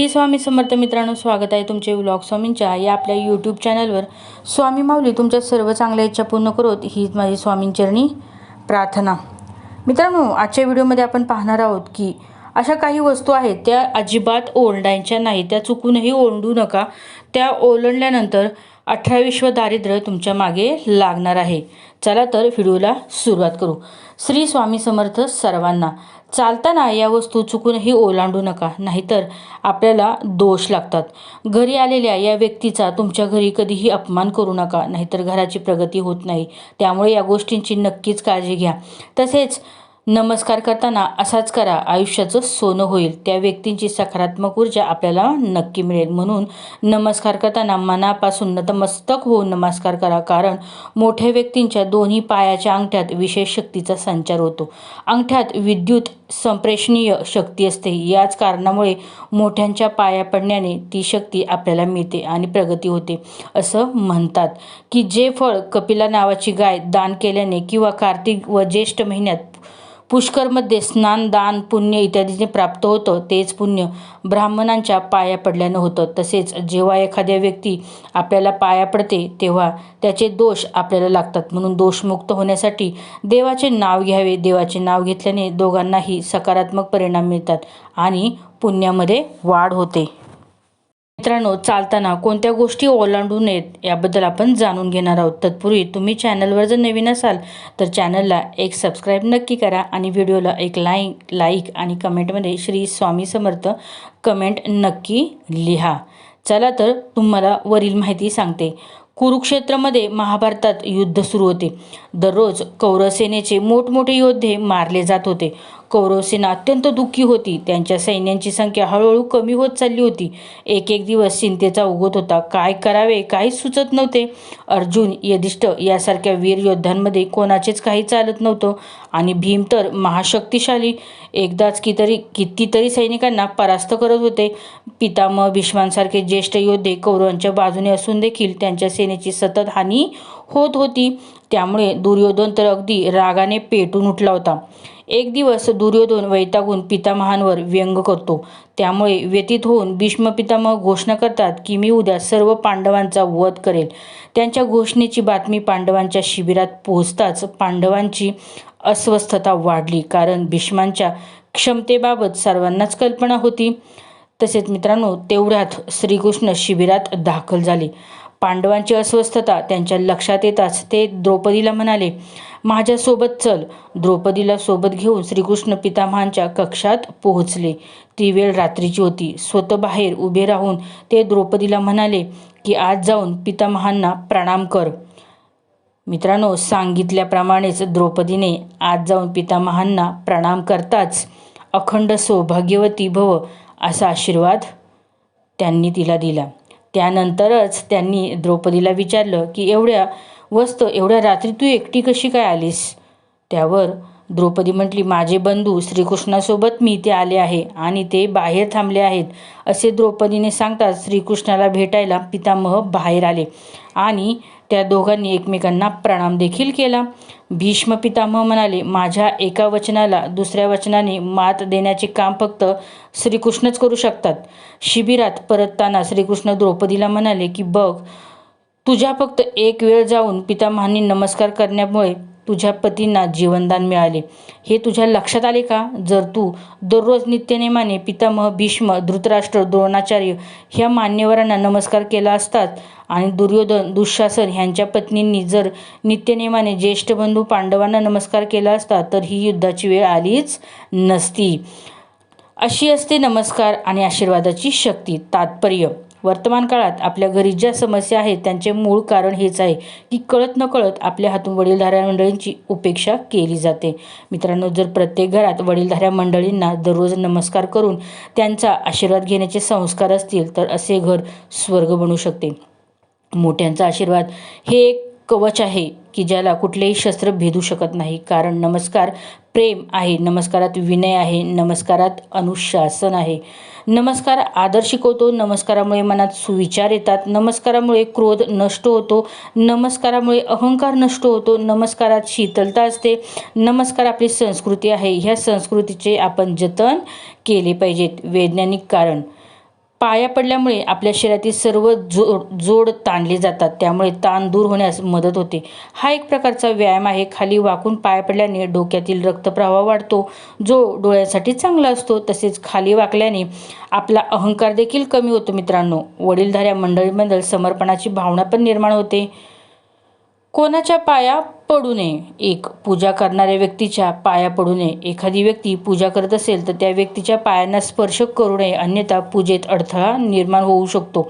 श्री स्वामी समर्थ मित्रांनो स्वागत आहे तुमचे व्लॉग स्वामींच्या या आपल्या यूट्यूब चॅनलवर स्वामी माऊली तुमच्या सर्व चांगल्या इच्छा पूर्ण करोत. हीच माझी स्वामींचरणी प्रार्थना. मित्रांनो आजच्या व्हिडिओमध्ये आपण पाहणार आहोत की अशा काही वस्तू आहेत त्या अजिबात ओरडायच्या नाही त्या चुकूनही ओरडू नका. त्या ओलंडल्यानंतर अठरा विश्व दारिद्र्य तुमच्या मागे लागणार आहे. चला तर व्हिडिओला सुरुवात करू. श्री स्वामी समर्थ सर्वांना चालताना या वस्तू चुकूनही ओलांडू नका नाहीतर आपल्याला दोष लागतात. घरी आलेल्या या व्यक्तीचा तुमच्या घरी कधीही अपमान करू नका नाहीतर घराची प्रगती होत नाही. त्यामुळे या गोष्टींची नक्कीच काळजी घ्या. तसेच नमस्कार करताना असाच करा. आयुष्याचं सोनं होईल. त्या व्यक्तींची सकारात्मक ऊर्जा आपल्याला नक्की मिळेल. म्हणून नमस्कार करताना मनापासून नतमस्तक होऊन नमस्कार करा. कारण मोठ्या व्यक्तींच्या दोन्ही पायाच्या अंगठ्यात विशेष शक्तीचा संचार होतो. अंगठ्यात विद्युत संप्रेषणीय शक्ती असते. याच कारणामुळे मोठ्यांच्या पाया पडण्याने ती शक्ती आपल्याला मिळते आणि प्रगती होते. असं म्हणतात की जे फळ कपिला नावाची गाय दान केल्याने किंवा कार्तिक व ज्येष्ठ महिन्यात पुष्करमध्ये स्नान दान पुण्य इत्यादीने प्राप्त होतं तेच पुण्य ब्राह्मणांच्या पाया पडल्यानं होतं. तसेच जेव्हा एखाद्या व्यक्ती आपल्याला पाया पडते तेव्हा त्याचे दोष आपल्याला लागतात. म्हणून दोषमुक्त होण्यासाठी देवाचे नाव घ्यावे. देवाचे नाव घेतल्याने दोघांनाही सकारात्मक परिणाम मिळतात आणि पुण्यामध्ये वाढ होते. मित्रांनो चालताना कोणत्या गोष्टी ओलांडू नयेत याबद्दल आपण जाणून घेणार आहोत. तत्पूर्वी तुम्ही चॅनलवर जर नवीन असाल तर चॅनलला एक सबस्क्राईब नक्की करा आणि व्हिडिओला एक लाईक लाईक आणि कमेंटमध्ये श्री स्वामी समर्थ कमेंट नक्की लिहा. चला तर तुम्हाला वरील माहिती सांगते. कुरुक्षेत्रामध्ये महाभारतात युद्ध सुरू होते. दररोज कौरवसेनेचे मोठमोठे योद्धे मारले जात होते. कौरवसेना अत्यंत दुःखी होती. त्यांच्या सैन्यांची संख्या हळूहळू कमी होत चालली होती. एक एक दिवस चिंतेचा उगत होता. काय करावे काहीच सुचत नव्हते. अर्जुन यधिष्ठ यासारख्या वीर योद्ध्यांमध्ये कोणाचेच काही चालत नव्हतं. आणि भीम तर महाशक्तिशाली. एकदाच कितरी कितीतरी सैनिकांना परास्त करत होते. पितामह भीष्मांसारखे ज्येष्ठ योद्धे कौरवांच्या बाजूने असून देखील त्यांच्या सेनेची सतत हानी होत होती. त्यामुळे दुर्योधन तर अगदी रागाने पेटून उठला होता. एक दिवस दुर्योधन वैतागून पितामहांवर व्यंग करतो. त्यामुळे व्यतीत होऊन भीष्म पितामह घोषणा करतात की मी उद्या सर्व पांडवांचा वध करेल. त्यांच्या घोषणेची बातमी पांडवांच्या शिबिरात पोहोचताच पांडवांची अस्वस्थता वाढली. कारण भीष्मांच्या क्षमतेबाबत सर्वांनाच कल्पना होती. तसेच मित्रांनो तेवढ्यात श्रीकृष्ण शिबिरात दाखल झाले. पांडवांची अस्वस्थता त्यांच्या लक्षात येताच ते द्रौपदीला म्हणाले माझ्यासोबत चल. द्रौपदीला सोबत घेऊन श्रीकृष्ण पितामहांच्या कक्षात पोहोचले. ती वेळ रात्रीची होती. स्वतः बाहेर उभे राहून ते द्रौपदीला म्हणाले की आज जाऊन पितामहांना प्रणाम कर. मित्रांनो सांगितल्याप्रमाणेच द्रौपदीने आज जाऊन पितामहांना प्रणाम करताच अखंड सौभाग्यवती भव असा आशीर्वाद त्यांनी तिला दिला. त्यानंतरच त्यांनी द्रौपदीला विचारलं की एवढ्या वस्त एवढ्या रात्री तू एकटी कशी काय आलीस? त्यावर द्रौपदी म्हटली माझे बंधू श्रीकृष्णासोबत मी इथे आले आहे आणि ते बाहेर थांबले आहेत. असे द्रौपदीने सांगताच श्रीकृष्णाला भेटायला पितामह बाहेर आले आणि त्या दोघांनी एकमेकांना प्रणाम देखील केला. भीष्म पितामह म्हणाले माझ्या एका वचनाला दुसऱ्या वचनाने मात देण्याचे काम फक्त श्रीकृष्णच करू शकतात. शिबिरात परतताना श्रीकृष्ण द्रौपदीला म्हणाले की बघ तुझ्या फक्त एक वेळ जाऊन पितामहांनी नमस्कार करण्यामुळे तुझ्या पतींना जीवनदान मिळाले. हे तुझ्या लक्षात आले का? जर तू दररोज नित्यनेमाने पितामह भीष्म धृतराष्ट्र द्रोणाचार्य ह्या मान्यवरांना नमस्कार केला असतात आणि दुर्योधन दुःशासन ह्यांच्या पत्नींनी जर नित्यनेमाने ज्येष्ठ बंधू पांडवांना नमस्कार केला असता तर ही युद्धाची वेळ आलीच नसती. अशी असते नमस्कार आणि आशीर्वादाची शक्ती तात्पर्य. वर्तमान काळात आपल्या घरी ज्या समस्या आहेत त्यांचे मूळ कारण हेच आहे की कळत न कळत आपल्या हातून वडीलधाऱ्या मंडळींची उपेक्षा केली जाते. मित्रांनो जर प्रत्येक घरात वडीलधाऱ्या मंडळींना दररोज नमस्कार करून त्यांचा आशीर्वाद घेण्याचे संस्कार असतील तर असे घर स्वर्ग बनू शकते. मोठ्यांचा आशीर्वाद. हे एक कवच आहे की ज्याला कुठलेही शस्त्र भेदू शकत नाही. कारण नमस्कार प्रेम आहे नमस्कारात विनय आहे नमस्कारात अनुशासन आहे. नमस्कार आदर शिकवतो नमस्कारामुळे मनात सुविचार येतात नमस्कारामुळे क्रोध नष्ट होतो नमस्कारामुळे अहंकार नष्ट होतो नमस्कारात शीतलता असते नमस्कार आपली संस्कृती आहे. ह्या संस्कृतीचे आपण जतन केले पाहिजेत. वैज्ञानिक कारण पाया पडल्यामुळे आपल्या शरीरातील सर्व जोड जोड ताणले जातात. त्यामुळे ताण दूर होण्यास मदत होते. हा एक प्रकारचा व्यायाम आहे. खाली वाकून पाया पडल्याने डोक्यातील रक्तप्रवाह वाढतो. जो डोळ्यासाठी चांगला असतो तसेच खाली वाकल्याने आपला अहंकार देखील कमी होतो मित्रांनो. वडीलधाऱ्या मंडळीबद्दल समर्पणाची भावना पण निर्माण होते. कोणाच्या पाया पडू नये. एक पूजा करणाऱ्या व्यक्तीच्या पाया पडू नये. एखादी व्यक्ती पूजा करत असेल तर त्या व्यक्तीच्या पायांना स्पर्श करू नये. अन्यथा पूजेत अडथळा निर्माण होऊ शकतो.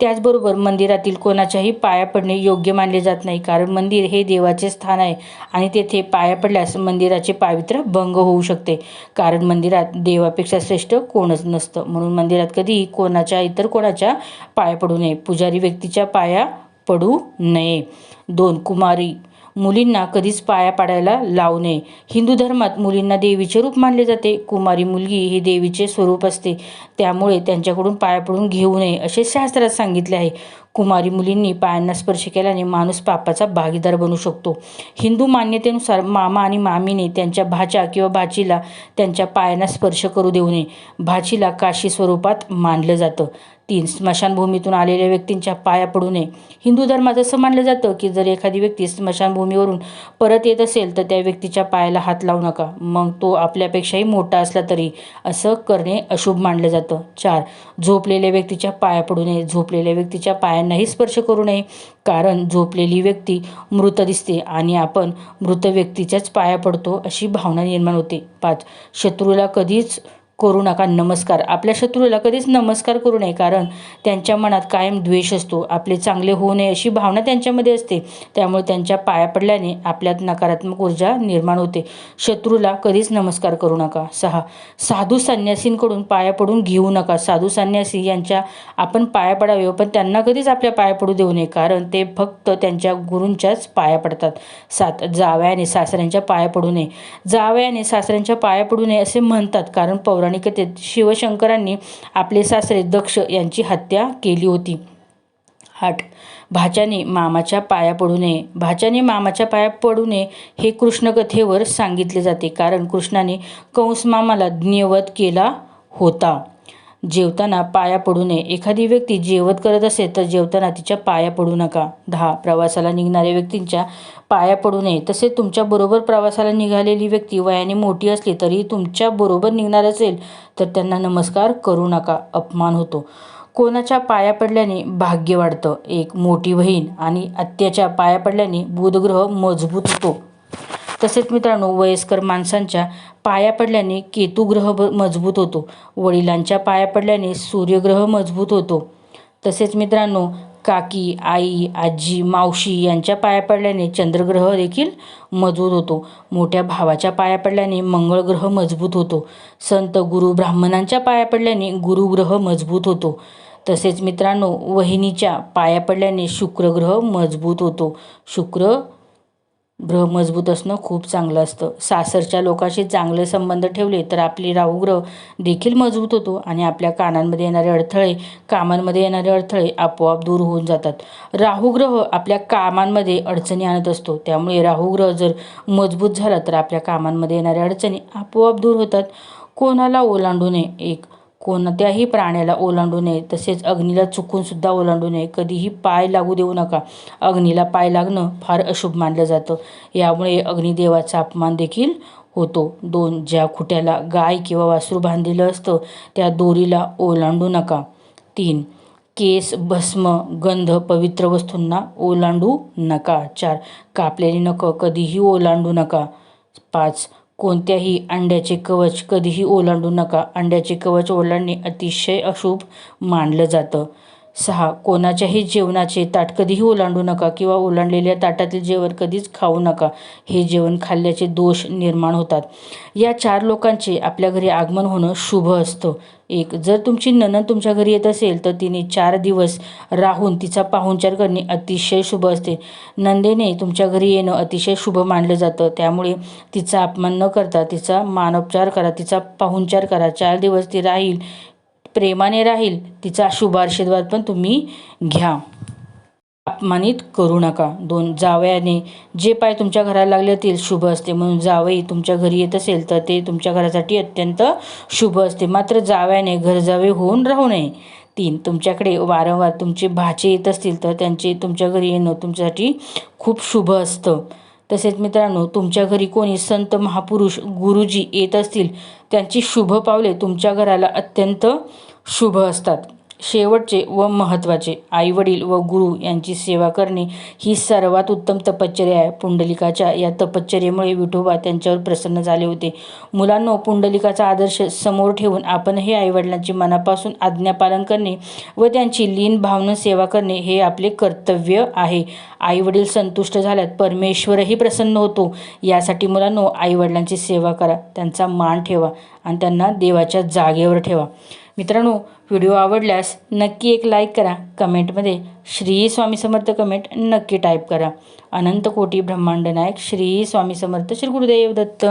त्याचबरोबर मंदिरातील कोणाच्याही पाया पडणे योग्य मानले जात नाही कारण मंदिर हे देवाचे स्थान आहे आणि तेथे पाया पडल्यास मंदिराचे पावित्र्य भंग होऊ शकते कारण मंदिरात देवापेक्षा श्रेष्ठ कोणच नसतं. म्हणून मंदिरात कधीही कोणाच्या इतर कोणाच्या पाया पडू नये. पुजारी व्यक्तीच्या पाया पडू नये. दोन कुमारी मुलींना कधीच पाया पाडायला लावू नये. हिंदू धर्मात मुलींना देवीचे रूप मानले जाते. कुमारी मुलगी हे देवीचे स्वरूप असते. त्यामुळे त्यांच्याकडून पाया पडून घेऊ नये असे शास्त्रात सांगितले आहे. कुमारी मुलींनी पायांना स्पर्श केल्याने माणूस पापाचा भागीदार बनू शकतो. हिंदू मान्यतेनुसार मामा आणि मामीने त्यांच्या भाच्या किंवा भाचीला त्यांच्या पायांना स्पर्श करू देऊ नये. भाचीला काशी स्वरूपात मानलं जातं. तीन स्मशानभूमीतून आलेल्या व्यक्तींच्या पाया पडू नये. हिंदू धर्मात असं मानलं जातं की जर एखादी व्यक्ती स्मशानभूमीवरून परत येत असेल तर त्या व्यक्तीच्या पायाला हात लावू नका. मग तो आपल्यापेक्षाही मोठा असला तरी असं करणे अशुभ मानलं जातं. चार झोपलेल्या व्यक्तीच्या पाया पडू नये. झोपलेल्या व्यक्तीच्या पायांनाही स्पर्श करू नये. कारण झोपलेली व्यक्ती मृत दिसते आणि आपण मृत व्यक्तीच्याच पाया पडतो अशी भावना निर्माण होते. पाच शत्रूला कधीच करू नका नमस्कार. आपल्या शत्रूला कधीच नमस्कार करू नये कारण त्यांच्या मनात कायम द्वेष असतो. आपले चांगले होऊ नये अशी भावना त्यांच्यामध्ये असते. त्यामुळे त्यांच्या पाया पडल्याने आपल्यात नकारात्मक ऊर्जा निर्माण होते. शत्रूला कधीच नमस्कार करू नका. सहा. साधू संन्यासींकडून पाया पडून घेऊ नका. साधू संन्यासी यांच्या आपण पाया पडावे पण त्यांना कधीच आपल्या पाया पडू देऊ नये कारण ते फक्त त्यांच्या गुरूंच्याच पाया पडतात. सात. जावयाने सासऱ्यांच्या पाया पडू नये. जावयाने सासऱ्यांच्या पाया पडू नये असे म्हणतात कारण पौरा पौराणिकतेत शिवशंकरांनी आपले सासरे दक्ष यांची हत्या केली होती. आठ भाच्याने मामाच्या पाया पडू नये. भाच्याने मामाच्या पाया पडू नये हे कृष्णकथेवर सांगितले जाते. कारण कृष्णाने कंस मामाला ज्ञवध केला होता. जेवताना पाया पडू नये. एखादी व्यक्ती जेवत करत असेल तर जेवताना तिच्या पाया पडू नका. दहा प्रवासाला निघणाऱ्या व्यक्तींच्या पाया पडू नये. तसेच तुमच्याबरोबर प्रवासाला निघालेली व्यक्ती वयाने मोठी असली तरी तुमच्याबरोबर निघणार असेल तर त्यांना नमस्कार करू नका. अपमान होतो. कोणाच्या पाया पडल्याने भाग्य वाढतं. एक मोठी बहीण आणि आत्याच्या पाया पडल्याने बुधग्रह मजबूत होतो. तसेच मित्रांनो वयस्कर माणसांच्या पाया पडल्याने केतुग्रह मजबूत होतो. वडिलांच्या पाया पडल्याने सूर्यग्रह मजबूत होतो. तसेच मित्रांनो काकी आई आजी मावशी यांच्या पाया पडल्याने चंद्रग्रह देखील मजबूत होतो. मोठ्या भावाच्या पाया पडल्याने मंगळग्रह मजबूत होतो. संत गुरु ब्राह्मणांच्या पाया पडल्याने गुरुग्रह मजबूत होतो. तसेच मित्रांनो वहिनीच्या पाया पडल्याने शुक्रग्रह मजबूत होतो. शुक्र ग्रह मजबूत असणं खूप चांगलं असतं. सासरच्या लोकांशी चांगले संबंध ठेवले तर आपली राहुग्रह देखील मजबूत होतो आणि आपल्या कानांमध्ये येणारे अडथळे कामांमध्ये येणारे अडथळे आपोआप दूर होऊन जातात. राहुग्रह आपल्या कामांमध्ये अडचणी आणत असतो. त्यामुळे राहुग्रह जर मजबूत झाला तर आपल्या कामांमध्ये येणाऱ्या अडचणी आपोआप दूर होतात. कोणाला ओलांडू नये? एक कोणत्याही प्राण्याला ओलांडू नये तसेच अग्नीला चुकूनसुद्धा ओलांडू नये. कधीही पाय लागू देऊ नका. अग्नीला पाय लागणं फार अशुभ मानलं जातं. यामुळे अग्निदेवाचा अपमान देखील होतो. दोन ज्या खुट्याला गाय किंवा वासरू बांधलेलं असतं त्या दोरीला ओलांडू नका. तीन केस भस्म गंध पवित्र वस्तूंना ओलांडू नका. चार कापलेली नखं कधीही ओलांडू नका. पाच कोणत्याही अंड्याचे कवच कधीही ओलांडू नका. अंड्याचे कवच ओलांडणे अतिशय अशुभ मानलं जातं. सहा कोणाच्याही जेवणाचे ताट कधीही ओलांडू नका किंवा ओलांडलेल्या ताटातील जेवण कधीच खाऊ नका. हे जेवण खाल्ल्याचे दोष निर्माण होतात. या चार लोकांचे आपल्या घरी आगमन होणं शुभ असतं. एक जर तुमची ननन तुमच्या घरी येत असेल तर तिने चार दिवस राहून तिचा पाहुणचार करणे अतिशय शुभ असते. नंदेने तुमच्या घरी येणं अतिशय शुभ मानलं जातं. त्यामुळे तिचा अपमान न करता तिचा मानोपचार करा तिचा पाहुणचार करा. चार दिवस ती राहील प्रेमाने राहील तिचा शुभ आशीर्वाद पण तुम्ही घ्या. अपमानित करू नका. दोन जावयाने जे पाय तुमच्या घराला लागले असतील शुभ असते. म्हणून जावई तुमच्या घरी येत असेल तर ते तुमच्या घरासाठी अत्यंत शुभ असते. मात्र जावयाने घरजावे होऊन राहू नये. तीन तुमच्याकडे वारंवार तुमचे भाचे येत असतील तर त्यांचे तुमच्या घरी येणं तुमच्यासाठी खूप शुभ असतं. तसेच मित्रांनो तुमच्या घरी कोणी संत महापुरुष गुरुजी येत असतील त्यांची शुभ पावले तुमच्या घराला अत्यंत शुभ असतात. शेवटचे व महत्त्वाचे आईवडील व गुरु यांची सेवा करणे ही सर्वात उत्तम तपश्चर्या आहे. पुंडलिकाच्या या तपश्चर्येमुळे विठोबा त्यांच्यावर प्रसन्न झाले होते. मुलांनो पुंडलिकाचा आदर्श समोर ठेवून आपणही आईवडिलांची मनापासून आज्ञापालन करणे व त्यांची लीन भावना सेवा करणे हे आपले कर्तव्य आहे. आईवडील संतुष्ट झाल्यात परमेश्वरही प्रसन्न होतो. यासाठी मुलांनो आईवडिलांची सेवा करा त्यांचा मान ठेवा आणि त्यांना देवाच्या जागेवर ठेवा. मित्रांनो व्हिडिओ आवडल्यास नक्की एक लाईक करा. कमेंटमध्ये श्री स्वामी समर्थ कमेंट नक्की टाईप करा. अनंत कोटी ब्रह्मांड नायक श्री स्वामी समर्थ श्री गुरुदेव दत्त.